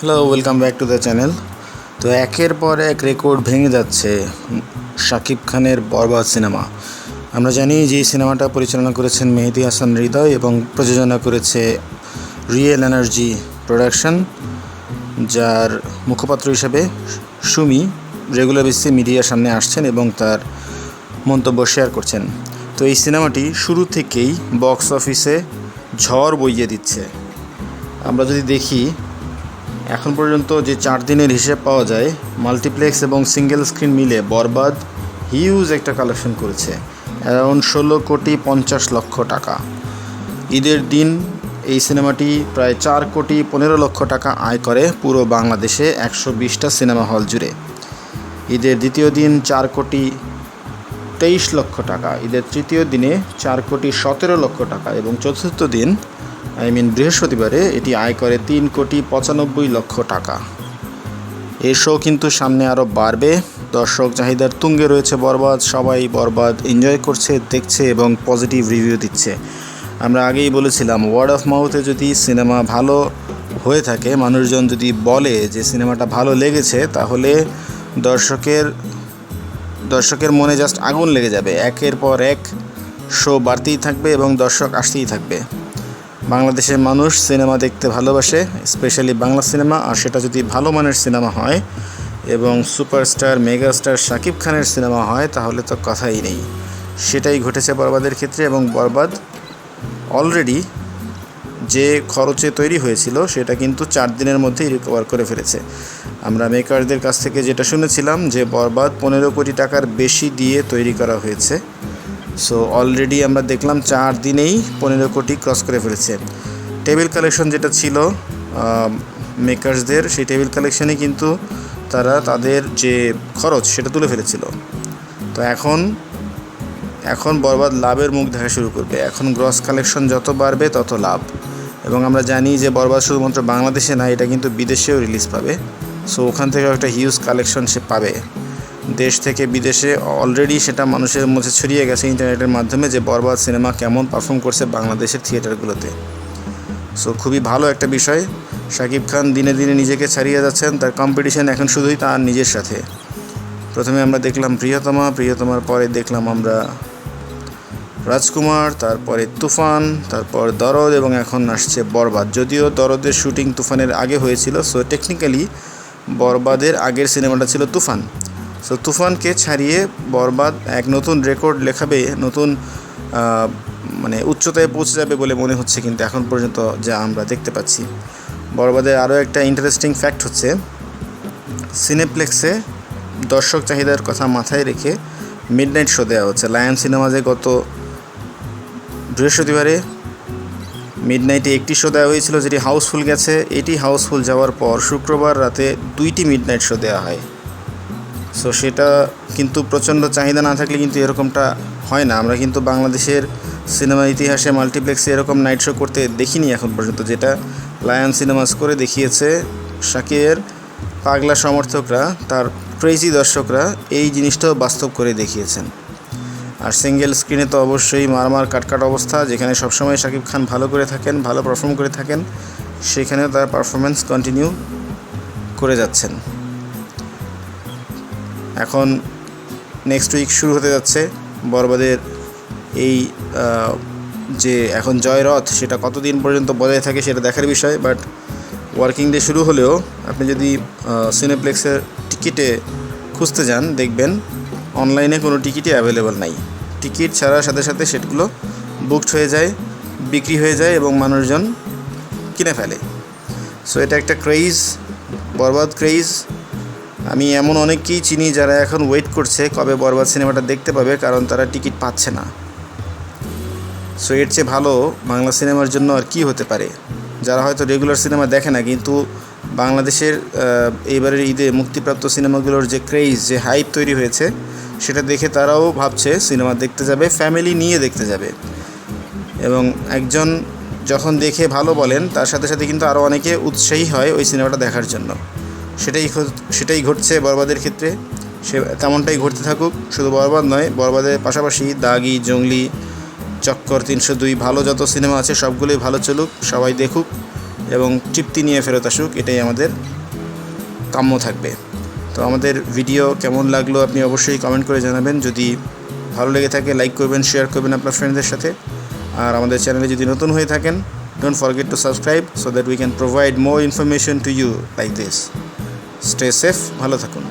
Hello welcome back to the channel তো একের পর এক রেকর্ড ভেঙে যাচ্ছে শাকিব খানের বরবাদ সিনেমা। আমরা জানি যে এই সিনেমাটা পরিচালনা করেছেন মেহেদি হাসান হৃদয় এবং প্রযোজনা করেছে রিয়েল এনার্জি প্রোডাকশন যার মুখপাত্র হিসেবে সুমি রেগুলার বেসিসে মিডিয়ার সামনে আসছেন এবং তার মন্তব্য শেয়ার করছেন। তো এই সিনেমাটি শুরু থেকেই বক্স অফিসে ঝড় বইয়ে দিচ্ছে। আমরা যদি দেখি এখন পর্যন্ত যে চার দিনের হিসেব পাওয়া যায় মাল্টিপ্লেক্স এবং সিঙ্গেল স্ক্রিন মিলে বরবাদ হিউজ একটা কালেকশন করেছে। অ্যারাউন্ড ষোলো কোটি পঞ্চাশ লক্ষ টাকা। ঈদের দিন এই সিনেমাটি প্রায় চার কোটি পনেরো লক্ষ টাকা আয় করে পুরো বাংলাদেশে একশো বিশটা সিনেমা হল জুড়ে। ঈদের দ্বিতীয় দিন চার কোটি তেইশ লক্ষ টাকা। ঈদের তৃতীয় দিনে চার কোটি সতেরো লক্ষ টাকা এবং চতুর্থ দিন আই মিন বৃহস্পতিবারে এটি আয় করে তিন কোটি পঁচানব্বই লক্ষ টাকা। এর শো কিন্তু সামনে আরও বাড়বে। দর্শক চাহিদার তুঙ্গে রয়েছে বরবাদ, সবাই বরবাদ এনজয় করছে, দেখছে এবং পজিটিভ রিভিউ দিচ্ছে। আমরা আগেই বলেছিলাম ওয়ার্ড অফ মাউথে যদি সিনেমা ভালো হয়ে থাকে, মানুষজন যদি বলে যে সিনেমাটা ভালো লেগেছে, তাহলে দর্শকের দর্শকের মনে জাস্ট আগুন লেগে যাবে। একের পর এক শো বাড়তেই থাকবে এবং দর্শক আসতেই থাকবে। বাংলাদেশের মানুষ সিনেমা দেখতে ভালোবাসে, স্পেশালি বাংলা সিনেমা, আর সেটা যদি ভালো মানের সিনেমা হয় এবং সুপারস্টার, মেগাস্টার শাকিব খানের সিনেমা হয়, তাহলে তো কথাই নেই। সেটাই ঘটেছে বরবাদের ক্ষেত্রে এবং বরবাদ অলরেডি যে খরচে তৈরি হয়েছিল, সেটা কিন্তু চার দিনের মধ্যেই রিকভার করে ফেলেছে। আমরা মেকারদের কাছ থেকে যেটা শুনেছিলাম যে বরবাদ পনেরো কোটি টাকার বেশি দিয়ে তৈরি করা হয়েছে। সো অলরেডি আমরা দেখলাম চার দিনেই পনেরো কোটি ক্রস করে ফেলেছে। টেবিল কালেকশন যেটা ছিল মেকার্সদের সেই টেবিল কালেকশনে কিন্তু তারা তাদের যে খরচ, সেটা তুলে ফেলেছিল। তো এখন এখন বরবাদ লাভের মুখ দেখা শুরু করবে। এখন গ্রস কালেকশন যত বাড়বে, তত লাভ। এবং আমরা জানি যে বরবাদ শুধুমাত্র বাংলাদেশে না, এটা কিন্তু বিদেশেও রিলিজ পাবে। সো ওখান থেকেও একটা হিউজ কালেকশন সে পাবে। দেশ থেকে বিদেশে অলরেডি সেটা মানুষের মধ্যে ছড়িয়ে গেছে ইন্টারনেটের মাধ্যমে যে বরবাদ সিনেমা কেমন পারফর্ম করছে বাংলাদেশের থিয়েটারগুলোতে। সো খুবই ভালো একটা বিষয়। শাকিব খান দিনে দিনে নিজেকে ছাড়িয়ে যাচ্ছেন, তার কম্পিটিশন এখন শুধুই তার নিজের সাথে। প্রথমে আমরা দেখলাম প্রিয়তমা, প্রিয়তমার পরে দেখলাম আমরা রাজকুমার, তারপরে তুফান, তারপর দরদ এবং এখন আসছে বরবাদ। যদিও দরদের শুটিং তুফানের আগে হয়েছিল সো টেকনিক্যালি বরবাদের আগের সিনেমাটা ছিল তুফান। সো তুফানকে ছাড়িয়ে বরবাদ এক নতুন রেকর্ড লেখাবে, নতুন মানে উচ্চতায় পৌঁছে যাবে বলে মনে হচ্ছে কিন্তু এখন পর্যন্ত যা আমরা দেখতে পাচ্ছি। বরবাদের আরও একটা ইন্টারেস্টিং ফ্যাক্ট হচ্ছে সিনেপ্লেক্সে দর্শক চাহিদার কথা মাথায় রেখে মিডনাইট শো দেওয়া হচ্ছে। লায়ন সিনেমাজে গত বৃহস্পতিবারে মিডনাইটে একটি শো দেওয়া হয়েছিল, যেটি হাউসফুল গেছে। এটি হাউসফুল যাওয়ার পর শুক্রবার রাতে দুইটি মিডনাইট শো দেওয়া হয়। সো সেটা কিন্তু প্রচণ্ড চাহিদা না থাকলে কিন্তু এরকমটা হয় না। আমরা কিন্তু বাংলাদেশের সিনেমা ইতিহাসে মাল্টিপ্লেক্সে এরকম নাইট শো করতে দেখিনি এখন পর্যন্ত। যেটা লায়ন সিনেমাস করে দেখিয়েছে শাকিরের পাগলা সমর্থকরা, তার ক্রেজি দর্শকরা এই জিনিসটাও বাস্তব করে দেখিয়েছেন। আর সিঙ্গেল স্ক্রিনে তো অবশ্যই মারমার কাটকাট অবস্থা, যেখানে সবসময় শাকিব খান ভালো করে থাকেন, ভালো পারফর্ম করে থাকেন, সেখানেও তার পারফরমেন্স কন্টিনিউ করে যাচ্ছেন। এখন নেক্সট উইক শুরু হতে যাচ্ছে। বরবাদের এই যে এখন জয়রথ সেটা কতদিন পর্যন্ত বজায় থাকে সেটা দেখার বিষয় বাট ওয়ার্কিং ডে শুরু হলেও আপনি যদি সিনেপ্লেক্সের টিকিটে খুঁজতে যান, দেখবেন অনলাইনে কোনো টিকিটই অ্যাভেলেবল নাই। টিকিট ছাড়ার সাথে সাথে সেটগুলো বুকড হয়ে যায়, বিক্রি হয়ে যায় এবং মানুষজন কিনে ফেলে। সো এটা একটা ক্রেজ বরবাদ ক্রেজ আমি এমন অনেককেই চিনি যারা এখন ওয়েট করছে কবে বরবাদ সিনেমাটা দেখতে পাবে, কারণ তারা টিকিট পাচ্ছে না। সো এর চেয়ে ভালো বাংলা সিনেমার জন্য আর কি হতে পারে? যারা হয়তো রেগুলার সিনেমা দেখে না, কিন্তু বাংলাদেশের এইবারের ঈদে মুক্তিপ্রাপ্ত সিনেমাগুলোর যে ক্রেজ যে হাইপ তৈরি হয়েছে, সেটা দেখে তারাও ভাবছে সিনেমা দেখতে যাবে ফ্যামিলি নিয়ে দেখতে যাবে। এবং একজন যখন দেখে ভালো বলেন, তার সাথে সাথে কিন্তু আরও অনেকে উৎসাহী হয় ওই সিনেমাটা দেখার জন্য। সেটাই সেটাই ঘটছে বরবাদের ক্ষেত্রে। সে তেমনটাই ঘটতে থাকুক, শুধু বরবাদ নয়, বরবাদের পাশাপাশি দাগি, জঙ্গলি, চক্কর, তিনশো দুই, ভালো যত সিনেমা আছে, সবগুলোই ভালো চলুক, সবাই দেখুক এবং তৃপ্তি নিয়ে ফেরত আসুক, এটাই আমাদের কাম্য থাকবে। তো আমাদের ভিডিও কেমন লাগল আপনি অবশ্যই কমেন্ট করে জানাবেন। যদি ভালো লেগে থাকে লাইক করবেন শেয়ার করবেন আপনার ফ্রেন্ডদের সাথে। আর আমাদের চ্যানেলে যদি নতুন হয়ে থাকেন don't forget to subscribe so that we can provide more information to you like this stay safe ভালো থাকুন।